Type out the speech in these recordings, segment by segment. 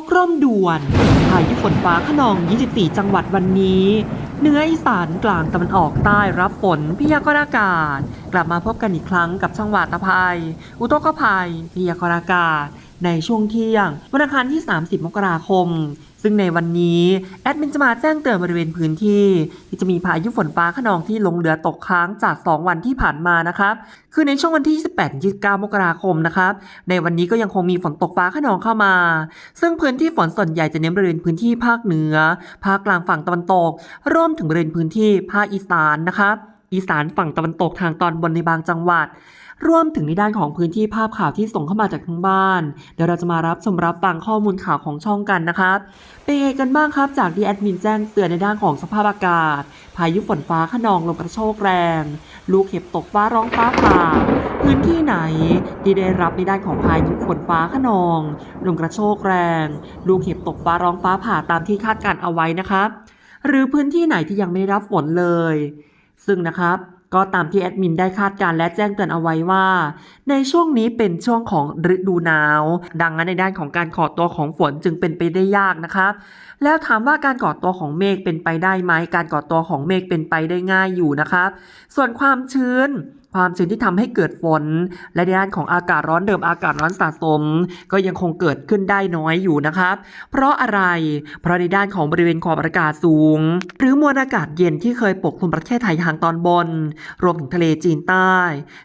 กร่มด่วนพายุฝนฟ้าขนอง 24 จังหวัดวันนี้เหนืออีสานกลางตะวันออกใต้รับฝนพยากรณ์อากาศ กลับมาพบกันอีกครั้งกับช่องวาตภัย อุตกภัยพยากรณ์อากาศ ในช่วงเที่ยงวันอังคารที่ 30 มกราคม ซึ่งในวันนี้แอดมินจะมาแจ้งเตือนบริเวณพื้นที่ ที่จะมีพายุฝนฟ้าขนองที่ลงเรือตกค้างจาก 2 วันที่ผ่านมานะครับคือในช่วงวันที่ 28-29 มกราคมนะครับในวันนี้ก็ยังคงมีฝนตกฟ้าขนองเข้ามา ซึ่งพื้นที่ฝนส่วนใหญ่จะเน้นบริเวณพื้นที่ภาคเหนือ ภาคกลางฝั่งตะวันตก รวมถึงบริเวณพื้นที่ภาคอีสานนะครับ อีสานฝั่งตะวันตกทางตอนบนในบางจังหวัด รวมถึงในด้านของพื้นที่ภาพข่าวที่ส่งเข้ามาจากทางบ้าน เดี๋ยวเราจะมารับชมรับฟังข้อมูลข่าวของช่องกันนะครับ เป็นไงกันบ้างครับจากที่แอดมินแจ้งเตือนในด้านของสภาพอากาศ พายุฝนฟ้าขนองลมกระโชกแรง ลูกเห็บตกฟ้าร้องฟ้าผ่าพื้นที่ไหนที่ได้รับในด้านของพายุฝนฟ้าขนองลมกระโชกแรง ลูกเห็บตกฟ้าร้องฟ้าผ่าตามที่คาดการเอาไว้นะครับหรือพื้นที่ไหนที่ยังไม่ได้รับฝนเลย ซึ่งนะครับก็ตามที่แอดมินได้คาดการณ์และแจ้งเตือนเอาไว้ว่า ในช่วงนี้เป็นช่วงของฤดูหนาว ดังนั้นในด้านของการก่อตัวของฝนจึงเป็นไปได้ยากนะครับ แล้วถามว่าการก่อตัวของเมฆเป็นไปได้ไหมการก่อตัวของเมฆเป็นไปได้ง่ายอยู่นะครับ ส่วนความชื้น ความชื้นที่ทำให้เกิดฝน และในด้านของอากาศร้อนเดิมอากาศร้อนสะสม ก็ยังคงเกิดขึ้นได้น้อยอยู่นะครับ เพราะอะไร เพราะในด้านของบริเวณขอบอากาศสูง หรือมวลอากาศเย็นที่เคยปกคลุมประเทศไทยทางตอนบน รวมถึงทะเลจีนใต้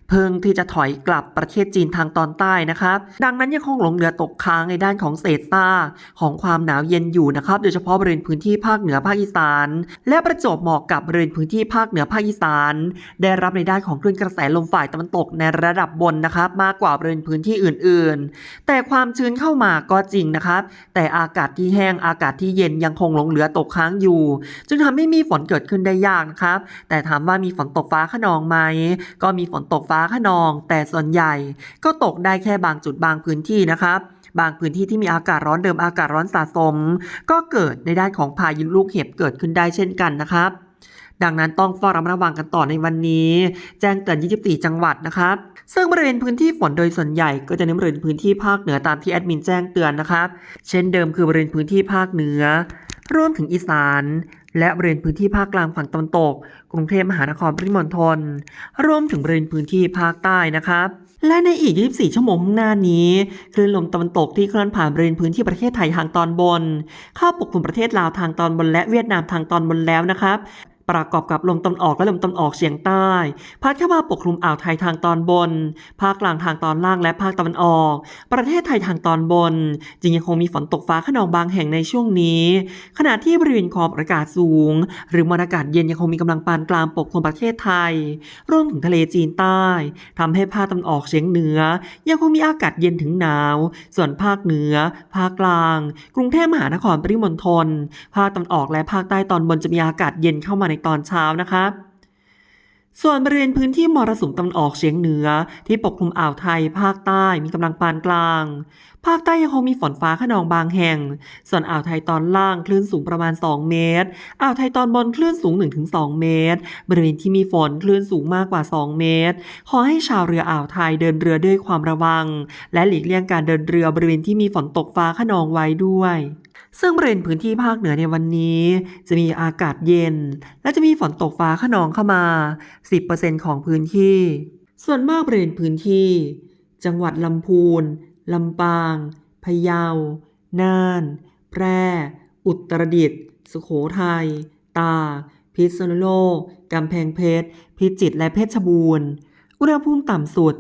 เพิ่งที่จะถอยกลับประเทศจีนทางตอนใต้นะครับ ดังนั้นยังคงหลงเหลือตกค้างในด้านของเศษซากของความหนาวเย็นอยู่นะครับ โดยเฉพาะบริเวณพื้นที่ภาคเหนือภาคอีสาน และประจบเหมาะกับบริเวณพื้นที่ภาคเหนือภาคอีสาน ได้รับในด้านของคลื่นกระแสลมฝ่ายตะวันตกในระดับบนนะครับ มากกว่าบริเวณพื้นที่อื่นๆ แต่ความชื้นเข้ามาก็จริงนะครับ แต่อากาศที่แห้งอากาศที่เย็นยังคงหลงเหลือตกค้างอยู่ จึงทำให้มีฝนเกิดขึ้นได้ยากนะครับ แต่ถามว่ามีฝนตกฟ้าขนองไหมก็มีฝนตกฟ้าขนอง แต่ส่วนใหญ่ก็ตกได้แค่บางจุดบางพื้นที่นะครับบางพื้นที่ที่มีอากาศร้อนเดิมอากาศร้อนสะสม ก็เกิดในด้านของพายุลูกเห็บเกิดขึ้นได้เช่นกันนะครับ ดังนั้นต้องเฝ้าระมัดระวังกันต่อในวันนี้ แจ้งเตือน 24 จังหวัดนะครับ ซึ่งบริเวณพื้นที่ฝนโดยส่วนใหญ่ก็จะเน้นบริเวณพื้นที่ภาคเหนือตามที่แอดมินแจ้งเตือนนะครับ เช่นเดิมคือบริเวณพื้นที่ภาคเหนือรวมถึงอีสาน และบริเวณพื้นที่ภาคกลางฝั่งตะวันตก กรุงเทพมหานครปริมณฑลรวมถึงบริเวณพื้นที่ภาคใต้นะครับและในอีก 24 ชั่วโมงข้างหน้านี้คลื่นลมตะวันตกที่เคลื่อนผ่านบริเวณพื้นที่ประเทศไทยทางตอนบน เข้าปกคลุมประเทศลาวทางตอนบนและเวียดนามทางตอนบนแล้วนะครับ ประกอบกับลมตะวันออกและลมตะวันออกเฉียงใต้ พัดเข้ามาปกคลุมอ่าวไทยทางตอนบน ภาคกลางทางตอนล่างและภาคตะวันออก ประเทศไทยทางตอนบน จึงยังคงมีฝนตกฟ้าขนองบางแห่งในช่วงนี้ ขณะที่บริเวณขอบอากาศสูง หรือมวลอากาศเย็นยังคงมีกำลังปานกลางปกคลุมประเทศไทย รวมถึงทะเลจีนใต้ทำให้ภาคตะวันออกเฉียงเหนือ ยังคงมีอากาศเย็นถึงหนาว ส่วนภาคเหนือ ภาคกลาง กรุงเทพมหานครปริมณฑลภาคตะวันออกและภาคใต้ตอนบนจะมีอากาศเย็นเข้ามาในตอนเช้านะครับส่วนบริเวณพื้นที่มรสุมตะวันออกเฉียงเหนือ ที่ปกคลุมอ่าวไทย ภาคใต้มีกำลังปานกลาง ภาคใต้ยังคงมีฝนฟ้าขนองบางแห่ง ส่วนอ่าวไทยตอนล่างคลื่นสูงประมาณ 2 เมตร อ่าวไทยตอนบนคลื่นสูง 1-2 เมตร บริเวณที่มีฝนคลื่นสูงมากกว่า 2 เมตร ขอให้ชาวเรืออ่าวไทยเดินเรือด้วยความระวัง และหลีกเลี่ยงการเดินเรือบริเวณที่มีฝนตกฟ้าขนองไว้ด้วย ซึ่งบริเวณพื้นที่ภาคเหนือในวันนี้ จะมีอากาศเย็น และจะมีฝนตกฟ้าขนองเข้ามา 10%ของพื้นที่ ส่วนมากบริเวณพื้นที่ จังหวัดลำพูนลำปางพะเยา น่าน แพร่ อุตรดิตถ์ สุโขทัย ตาก พิษณุโลก กำแพงเพชร พิจิตร และเพชรบูรณ์ อุณหภูมิต่ำสุด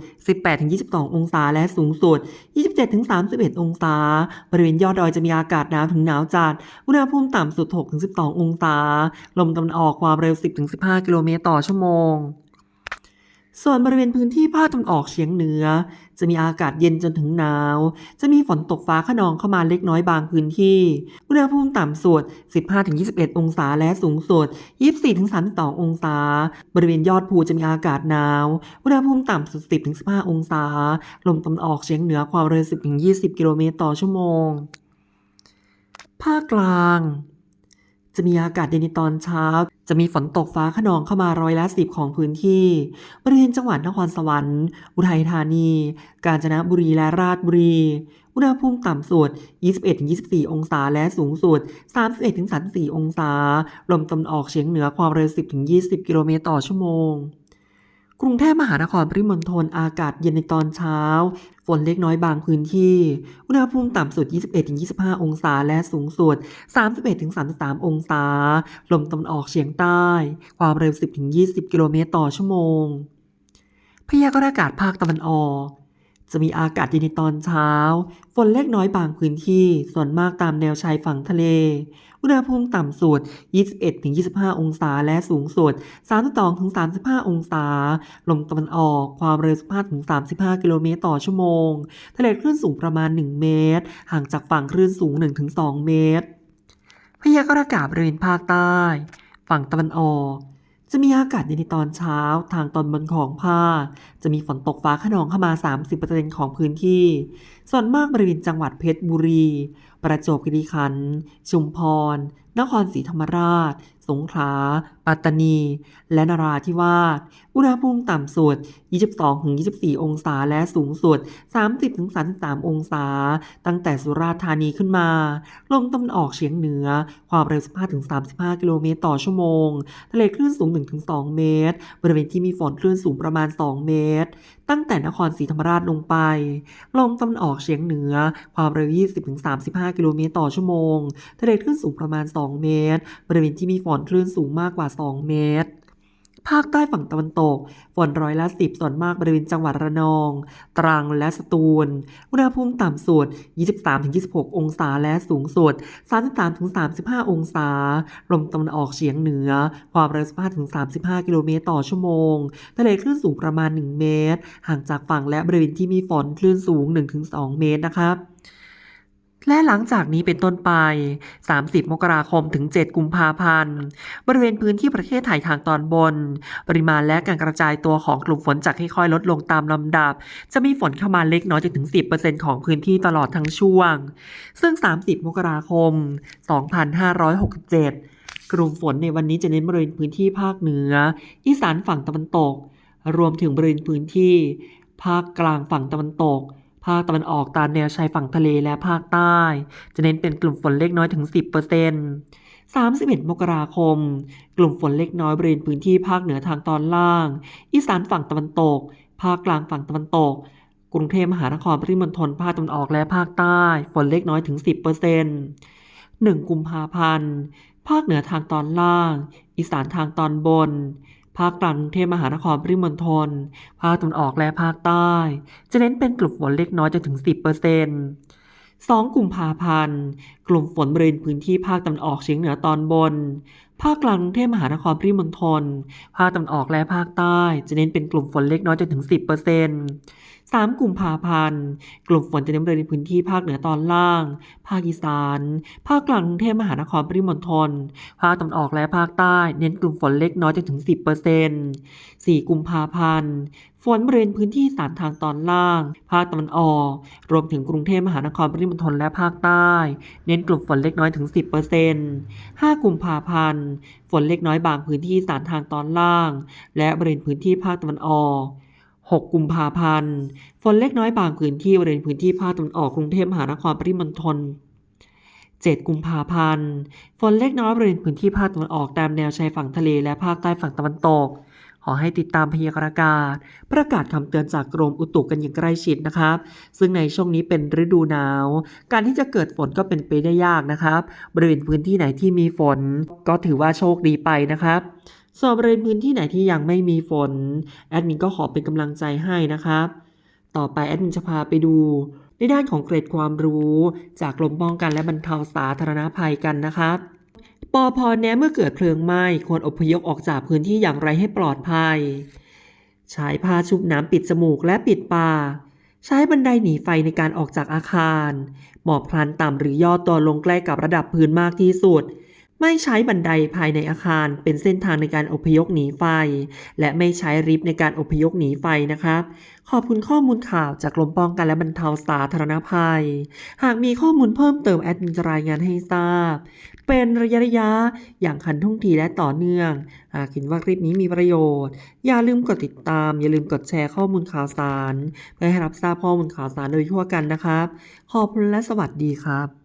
18-22 องศา และสูงสุด 27-31 องศา บริเวณยอดดอยจะมีอากาศหนาวถึงหนาวจัด อุณหภูมิต่ำสุด 6-12 องศา ลมตะวันออกความเร็ว 10-15 กิโลเมตรต่อชั่วโมง ส่วนบริเวณพื้นที่ภาคตะวันออกเฉียงเหนือ จะมีอากาศเย็นจนถึงหนาว จะมีฝนตกฟ้าขนองเข้ามาเล็กน้อยบางพื้นที่อุณหภูมิต่ำสุด 15-21 องศาและสูงสุด 24-32 องศา บริเวณยอดภูจะมีอากาศหนาว อุณหภูมิต่ำสุด 10-15 องศา ลมตะวันออกเฉียงเหนือความเร็ว 10-20 กิโลเมตรต่อชั่วโมง ภาคกลาง จะมีอากาศเย็นในตอนเช้า จะมีฝนตกฟ้าขนองเข้ามาร้อยละสิบของพื้นที่ บริเวณจังหวัดนครสวรรค์ อุทัยธานี กาญจนบุรีและราชบุรี อุณหภูมิต่ำสุด 21-24 องศาและสูงสุด 31-34 องศา ลมตะวันออกเฉียงเหนือความเร็ว 10-20 กิโลเมตรต่อชั่วโมง กรุงเทพมหานครปริมณฑลอากาศเย็นในตอนเช้า ฝนเล็กน้อยบางพื้นที่ อุณหภูมิต่ำสุด 21-25 องศา และสูงสุด 31-33 องศา ลมตะวันออกเฉียงใต้ ความเร็ว 10-20 กิโลเมตรต่อชั่วโมง พยากรณ์อากาศภาคตะวันออก จะมีอากาศเย็นในตอนเช้า ฝนเล็กน้อยบางพื้นที่ ส่วนมากตามแนวชายฝั่งทะเล อุณหภูมิต่ำสุด 21-25 องศาและสูงสุด 32-35 องศา ลมตะวันออกความเร็ว 15-35 กิโลเมตรต่อชั่วโมง ทะเลคลื่นสูงประมาณ 1 เมตร ห่างจากฝั่งคลื่นสูง 1-2 เมตร พยากรณ์อากาศบริเวณภาคใต้ ฝั่งตะวันออก จะมีอากาศเย็นในตอนเช้า ทางตอนบนของภาค จะมีฝนตกฟ้าขนองเข้ามา 30%ของพื้นที่ ส่วนมากบริเวณจังหวัดเพชรบุรี ประจวบคีรีขันธ์ ชุมพร นครศรีธรรมราช สงขลา ปัตตานี และนราธิวาส อุณหภูมิต่ำสุด 22-24 องศา และสูงสุด 30-33 องศา ตั้งแต่สุราษฎร์ธานีขึ้นมา ลมตะวันออกเฉียงเหนือ ความเร็ว 15-35 กิโลเมตรต่อชั่วโมง ทะเลคลื่นสูง 1-2 เมตร บริเวณที่มีฝนคลื่นสูงประมาณ 2 เมตร ตั้งแต่นครศรีธรรมราชลงไป ลมตะวันออกเฉียงเหนือ ความเร็ว 20-35 กิโลเมตรต่อชั่วโมง ทะเลคลื่นสูงประมาณ 2 เมตร บริเวณที่มีฝนคลื่นสูงมากกว่า 2 เมตร ภาคใต้ฝั่งตะวันตก ฝนร้อยละสิบส่วนมากบริเวณจังหวัดระนอง ตรังและสตูล อุณหภูมิต่ำสุด 23-26 องศาและสูงสุด 33-35 องศา ลมตะวันออกเฉียงเหนือ ความเร็ว15-35 กิโลเมตรต่อชั่วโมง ทะเลคลื่นสูงประมาณ 1 เมตร ห่างจากฝั่งและบริเวณที่มีฝนคลื่นสูง 1-2 เมตรนะครับ และหลังจากนี้เป็นต้นไป 30 มกราคมถึง 7 กุมภาพันธ์ บริเวณพื้นที่ประเทศไทยทางตอนบน ปริมาณและการกระจายตัวของกลุ่มฝนจะค่อยๆลดลงตามลำดับ จะมีฝนเข้ามาเล็กน้อยจนถึง 10%ของพื้นที่ตลอดทั้งช่วง ซึ่ง 30 มกราคม 2567 กลุ่มฝนในวันนี้จะเน้นบริเวณพื้นที่ภาคเหนือ อีสานฝั่งตะวันตก รวมถึงบริเวณพื้นที่ ภาคกลางฝั่งตะวันตก ภาคตะวันออกตามแนวชายฝั่งทะเลและภาคใต้ จะเน้นเป็นกลุ่มฝนเล็กน้อยถึง 10% 31 มกราคม กลุ่มฝนเล็กน้อยบริเวณพื้นที่ภาคเหนือทางตอนล่าง อีสานฝั่งตะวันตก ภาคกลางฝั่งตะวันตก กรุงเทพมหานครปริมณฑลภาคตะวันออกและภาคใต้ ฝนเล็กน้อยถึง 10% 1 กุมภาพันธ์ ภาคเหนือทางตอนล่าง อีสานทางตอนบน ภาคกลางกรุงเทพมหานครปริมณฑล ภาคตะวันออกและภาคใต้ จะเน้นเป็นกลุ่มฝนเล็กน้อยจนถึง 10% 2 กลุ่มภาพันธ์ กลุ่มฝนบริเวณพื้นที่ภาคตะวันออกเฉียงเหนือตอนบน ภาคกลางกรุงเทพมหานครปริมณฑล ภาคตะวันออกและภาคใต้ จะเน้นเป็นกลุ่มฝนเล็กน้อยจนถึง 10% 3 กุมภาพันธ์ กลุ่มฝนจะเน้นบริเวณพื้นที่ภาคเหนือตอนล่าง ภาคอีสาน ภาคกลางกรุงเทพมหานครปริมณฑล ภาคตะวันออกและภาคใต้ เน้นกลุ่มฝนเล็กน้อยจนถึง 10% 4 กุมภาพันธ์ ฝนบริเวณพื้นที่สานทางตอนล่าง ภาคตะวันออก รวมถึงกรุงเทพมหานครปริมณฑลและภาคใต้ เน้นกลุ่มฝนเล็กน้อยถึง 10% 5 กุมภาพันธ์ ฝนเล็กน้อยบางพื้นที่สานทางตอนล่าง และบริเวณพื้นที่ภาคตะวันออก 6 กุมภาพันธ์ ฝนเล็กน้อยบางพื้นที่บริเวณพื้นที่ภาคตะวันออกกรุงเทพมหานครปริมณฑล7 กุมภาพันธ์ ฝนเล็กน้อยบริเวณพื้นที่ภาคตะวันออกตามแนวชายฝั่งทะเลและภาคใต้ฝั่งตะวันตก ขอให้ติดตามพยากรณ์อากาศ ประกาศคำเตือนจากกรมอุตุกันอย่างใกล้ชิดนะครับ ซึ่งในช่วงนี้เป็นฤดูหนาว การที่จะเกิดฝนก็เป็นไปได้ยากนะครับ บริเวณพื้นที่ไหนที่มีฝน ก็ถือว่าโชคดีไปนะครับ ส่วนบริเวณพื้นที่ไหนที่ยังไม่มีฝน แอดมินก็ขอเป็นกำลังใจให้นะครับ ต่อไปแอดมินจะพาไปดู ในด้านของเกรดความรู้ จากกรมป้องกันและบรรเทาสาธารณภัยกันนะครับปอพแนะเมื่อเกิดเพลิงไหม้ควรอพยพออกจากพื้นที่อย่างไรให้ปลอดภัย ใช้ผ้าชุบน้ำปิดจมูกและปิดปากใช้บันไดหนีไฟในการออกจากอาคาร หมอบพลันต่ำหรือย่อตัวลงใกล้กับระดับพื้นมากที่สุด ไม่ใช้บันไดภายในอาคารเป็นเส้นทางในการอพยพหนีไฟ และไม่ใช้ลิฟต์ในการอพยพหนีไฟนะครับ ขอบคุณข้อมูลข่าวจากกรมป้องกันและบรรเทาสาธารณภัย หากมีข้อมูลเพิ่มเติมแอดมินจะรายงานให้ทราบ เป็นระยะระยะอย่างขันทุ่งทีและต่อเนื่อง หากเห็นว่าคลิปนี้มีประโยชน์ อย่าลืมกดติดตาม อย่าลืมกดแชร์ข้อมูลข่าวสาร เพื่อให้รับทราบข้อมูลข่าวสารโดยทั่วกันนะครับ ขอบคุณและสวัสดีครับ